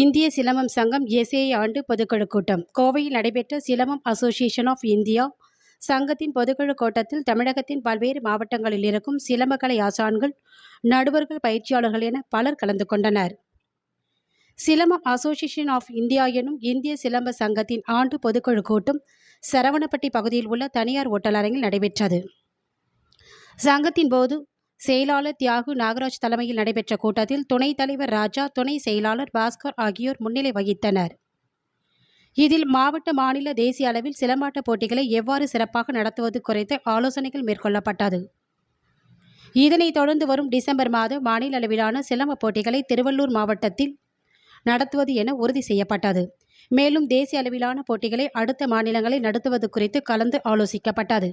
இந்திய சிலம்பம் சங்கம் எஸ்ஏ ஆண்டு பொதுக்குழு கூட்டம். கோவையில் நடைபெற்ற சிலம்பம் அசோசியேஷன் ஆஃப் இந்தியா சங்கத்தின் பொதுக்குழு கூட்டத்தில் தமிழகத்தின் பல்வேறு மாவட்டங்களில் இருக்கும் சிலம்பக்கலை ஆசான்கள் நடுவர்கள் பயிற்சியாளர்கள் என பலர் கலந்து கொண்டனர். சிலம்பம் அசோசியேஷன் ஆஃப் இந்தியா எனும் இந்திய சிலம்ப சங்கத்தின் ஆண்டு பொதுக்குழு கூட்டம் சரவணப்பட்டி பகுதியில் உள்ள தனியார் ஓட்டலரங்கில் நடைபெற்றது. சங்கத்தின் போது செயலாளர் தியாகு நாகராஜ் தலைமையில் நடைபெற்ற கூட்டத்தில் துணைத் தலைவர் ராஜா துணை செயலாளர் பாஸ்கர் ஆகியோர் முன்னிலை வகித்தனர். இதில் மாவட்ட மாநில தேசிய அளவில் சிலம்பாட்ட போட்டிகளை எவ்வாறு சிறப்பாக நடத்துவது குறித்து ஆலோசனைகள் மேற்கொள்ளப்பட்டது. இதனைத் தொடர்ந்து வரும் டிசம்பர் மாதம் மாநில அளவிலான சிலம்ப போட்டிகளை திருவள்ளூர் மாவட்டத்தில் நடத்துவது என உறுதி செய்யப்பட்டது. மேலும் தேசிய அளவிலான போட்டிகளை அடுத்த மாநிலங்களில் நடத்துவது குறித்து கலந்து ஆலோசிக்கப்பட்டது.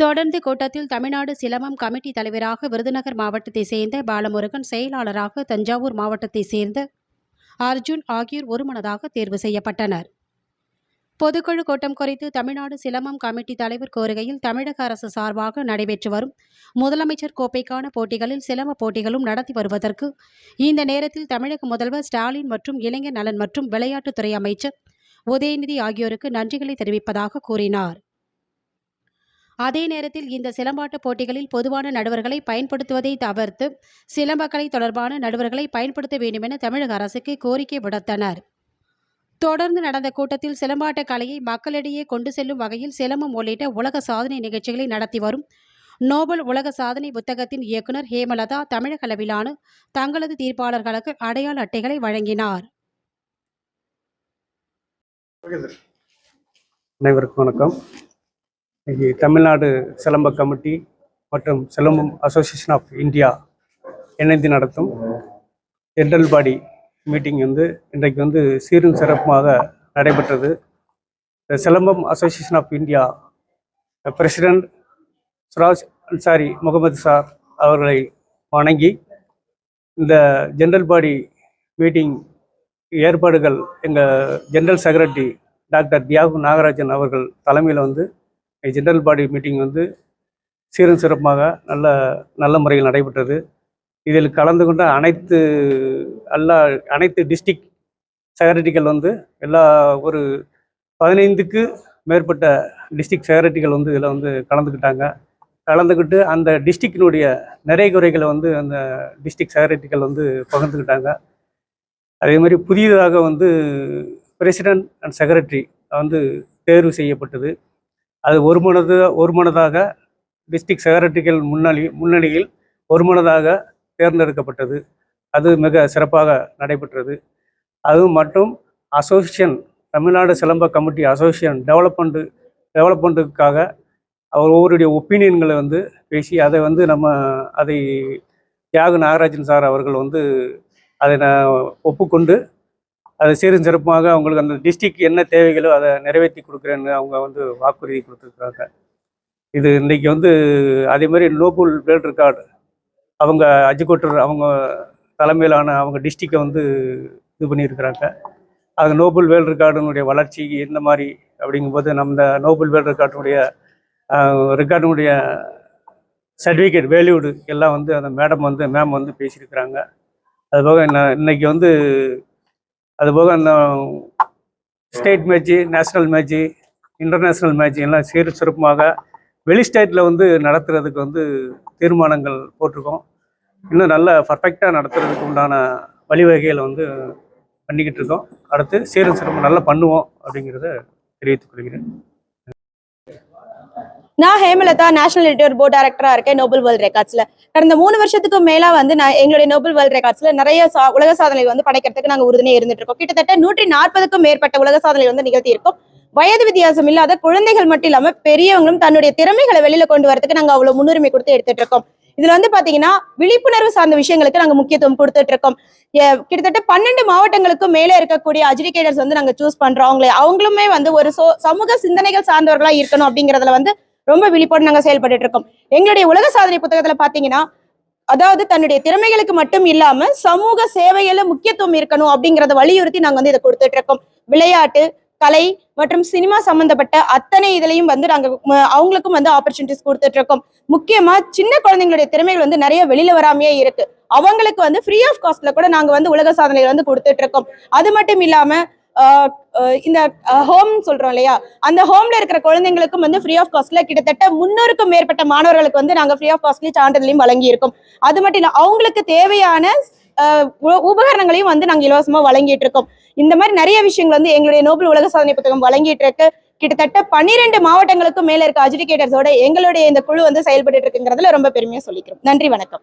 தொடர்ந்து கூட்டத்தில் தமிழ்நாடு சிலம்பம் கமிட்டி தலைவராக விருதுநகர் மாவட்டத்தை சேர்ந்த பாலமுருகன் செயலாளராக தஞ்சாவூர் மாவட்டத்தை சேர்ந்த அர்ஜுன் ஆகியோர் ஒருமனதாக தேர்வு செய்யப்பட்டனர். பொதுக்குழு கூட்டம் குறித்து தமிழ்நாடு சிலம்பம் கமிட்டி தலைவர் கோருகையில் தமிழக அரசு சார்பாக நடைபெற்று வரும் முதலமைச்சர் கோப்பைக்கான போட்டிகளில் சிலம போட்டிகளும் நடத்தி வருவதற்கு இந்த நேரத்தில் தமிழக முதல்வர் ஸ்டாலின் மற்றும் இளைஞர் நலன் மற்றும் விளையாட்டுத்துறை அமைச்சர் உதயநிதி ஆகியோருக்கு நன்றிகளை தெரிவிப்பதாக கூறினார். அதே நேரத்தில் இந்த சிலம்பாட்ட போட்டிகளில் பொதுவான நடுவர்களை பயன்படுத்துவதை தவிர்த்து சிலம்பக்கலை தொடர்பான நடுவர்களை பயன்படுத்த வேண்டுமென தமிழக அரசுக்கு கோரிக்கை விடுத்தனர். தொடர்ந்து நடந்த கூட்டத்தில் சிலம்பாட்ட கலையை மக்களிடையே கொண்டு செல்லும் வகையில் சிலம்பம் உள்ளிட்ட உலக சாதனை நிகழ்ச்சிகளை நடத்தி வரும் நோபல் உலக சாதனை புத்தகத்தின் இயக்குனர் ஹேமலதா தமிழக அளவிலான தங்களது தீர்ப்பாளர்களுக்கு அடையாள அட்டைகளை வழங்கினார். அனைவருக்கும் வணக்கம். இன்னைக்கு தமிழ்நாடு சிலம்ப கமிட்டி மற்றும் சிலம்பம் அசோசியேஷன் ஆஃப் இந்தியா இணைந்து நடத்தும் ஜென்ரல் பாடி மீட்டிங் வந்து இன்றைக்கு வந்து சீரும் சிறப்புமாக நடைபெற்றது. இந்த Silambam association of India president Suraj Ansari Mohammed sir அவர்களை வணங்கி இந்த ஜென்ரல் பாடி மீட்டிங் ஏற்பாடுகள் எங்கள் general secretary doctor Thiyagu Nagarajan அவர்கள் தலைமையில் வந்து ஜென்ரல் பாடி மீட்டிங் வந்து சீரும் சிறப்பாக நல்ல நல்ல முறையில் நடைபெற்றது. இதில் கலந்து கொண்ட அனைத்து எல்லா அனைத்து டிஸ்ட்ரிக்ட் செக்ரட்டரிகள் வந்து எல்லா ஒரு பதினைந்துக்கு மேற்பட்ட டிஸ்ட்ரிக்ட் செக்ரட்டரிகள் வந்து இதில் வந்து கலந்துக்கிட்டாங்க. கலந்துக்கிட்டு அந்த டிஸ்ட்ரிக்டினுடைய நிறை குறைகளை வந்து அந்த டிஸ்ட்ரிக்ட் செக்ரட்டரிகள் வந்து பகிர்ந்துக்கிட்டாங்க. அதே மாதிரி புதியதாக வந்து பிரசிடென்ட் அண்ட் செக்ரட்டரி வந்து தேர்வு செய்யப்பட்டது. அது ஒருமனது ஒருமனதாக டிஸ்ட்ரிக்ட் செக்ரட்டரிகள் முன்னணி முன்னணியில் ஒருமனதாக தேர்ந்தெடுக்கப்பட்டது. அது மிக சிறப்பாக நடைபெற்றது. அது மற்றும் association Tamil Nadu Silamba committee association development டெவலப்மெண்ட்டுக்காக அவர் ஒவ்வொருடைய ஒப்பீனியன்களை வந்து பேசி அதை வந்து நம்ம அதை தியாகு நாகராஜன் சார் அவர்கள் வந்து அதை நான் ஒப்புக்கொண்டு அதை சீரும் சிறப்புமாக அவங்களுக்கு அந்த டிஸ்ட்ரிக் என்ன தேவைகளோ அதை நிறைவேற்றி கொடுக்குறேன்னு அவங்க வந்து வாக்குறுதி கொடுத்துருக்காங்க இது இன்றைக்கி வந்து அதே மாதிரி நோபல் வேர்ல்ட் ரெக்கார்டு அவங்க அஜிகோட்டர் அவங்க தலைமையிலான அவங்க டிஸ்ட்ரிக்டை வந்து இது பண்ணியிருக்கிறாங்க. அது நோபல் வேல் ரெக்கார்டினுடைய வளர்ச்சி எந்த மாதிரி அப்படிங்கும்போது நம்ம இந்த நோபல் வேல் ரெக்கார்டினுடைய ரெக்கார்டினுடைய சர்டிஃபிகேட் வேல்யூடு எல்லாம் வந்து அந்த மேடம் வந்து மேம் வந்து பேசியிருக்கிறாங்க. அதுபோக இன்னைக்கு வந்து அதுபோக அந்த state match national match international match எல்லாம் சீர் சிறப்புமாக வெளி ஸ்டேட்டில் வந்து நடத்துறதுக்கு வந்து தீர்மானங்கள் போட்டிருக்கோம். இன்னும் நல்ல பர்ஃபெக்டாக நடத்துறதுக்கு உண்டான வழிவகைகளை வந்து பண்ணிக்கிட்டு இருக்கோம். அடுத்து சீரும் சிறப்பு நல்லா பண்ணுவோம் அப்படிங்கிறத தெரிவித்துக் கொள்கிறேன். நான் ஹேமலதா நேஷனல் எடிட்டர் போர்ட் டைரக்டரா இருக்கேன் நோபல் வேர்ல்ட் ரெக்கார்ட்ஸ்ல கடந்த மூணு வருஷத்துக்கு மேலா வந்து நான் எங்களுடைய நோபல் வேர்ல்ட் ரெக்கார்ட்ஸ்ல நிறைய சா- உலக சாதனை வந்து படைக்கிறதுக்கு நாங்க உறுதுணையா இருந்துட்டு இருக்கோம். கிட்டத்தட்ட நூற்றி நாற்பதுக்கும் மேற்பட்ட உலக சாதனை வந்து நிகழ்த்தி இருக்கோம். வயது வித்தியாசம் இல்லாத குழந்தைகள் மட்டும் இல்லாம பெரியவங்களும் தன்னுடைய திறமைகளை வெளியில கொண்டு வரதுக்கு நாங்க அவ்வளவு முன்னுரிமை கொடுத்து எடுத்துட்டு இருக்கோம். இதுல வந்து பாத்தீங்கன்னா விழிப்புணர்வு சார்ந்த விஷயங்களுக்கு நாங்க முக்கியத்துவம் கொடுத்துட்டு இருக்கோம். கிட்டத்தட்ட பன்னெண்டு மாவட்டங்களுக்கும் மேலே இருக்கக்கூடிய அஜுடிகேட்டர்ஸ் வந்து நாங்க சூஸ் பண்றோம். அவங்களை அவங்களுமே வந்து ஒரு சோ- சமூக சிந்தனைகள் சார்ந்தவர்களா இருக்கணும் அப்படிங்கறதுல வந்து ரொம்ப விழிப்போடு நாங்கள் செயல்பட்டு இருக்கோம். எங்களுடைய உலக சாதனை புத்தகத்துல பாத்தீங்கன்னா அதாவது தன்னுடைய திறமைகளுக்கு மட்டும் இல்லாம சமூக சேவையில முக்கியத்துவம் இருக்கணும் அப்படிங்கறத வலியுறுத்தி நாங்க வந்து இதை கொடுத்துட்டு இருக்கோம். விளையாட்டு கலை மற்றும் சினிமா சம்பந்தப்பட்ட அத்தனை இதுலையும் வந்து நாங்க அவங்களுக்கும் வந்து ஆப்பர்ச்சுனிட்டிஸ் கொடுத்துட்டு இருக்கோம். முக்கியமா சின்ன குழந்தைங்களுடைய திறமைகள் வந்து நிறைய வெளியில வராமையே இருக்கு. அவங்களுக்கு வந்து ஃப்ரீ ஆஃப் காஸ்ட்ல கூட நாங்க வந்து உலக சாதனைகள் வந்து கொடுத்துட்டு இருக்கோம். அது மட்டும் இல்லாம இந்த ஹோம் சொல்றோம் இல்லையா? அந்த ஹோம்ல இருக்கிற குழந்தைங்களுக்கும் வந்து ஃப்ரீ ஆஃப் காஸ்ட்ல கிட்டத்தட்ட முன்னூறுக்கும் மேற்பட்ட மாணவர்களுக்கு வந்து நாங்க ஃப்ரீ ஆஃப் காஸ்ட்லயும் சான்றிதழையும் வழங்கி இருக்கோம் அது மட்டும் இல்ல அவங்களுக்கு தேவையான உ- உபகரணங்களையும் வந்து நாங்க இலவசமா வழங்கிட்டு இருக்கோம் இந்த மாதிரி நிறைய விஷயங்கள் வந்து எங்களுடைய நோபல் உலக சாதனை புத்தகம் வழங்கிட்டு இருக்கு கிட்டத்தட்ட பன்னிரெண்டு மாவட்டங்களுக்கும் மேல இருக்க அஜுடிகேட்டர்ஸோட எங்களுடைய இந்த குழு வந்து செயல்பட்டு இருக்குங்கிறதுல ரொம்ப பெருமையா சொல்லிக்கிறோம். நன்றி வணக்கம்.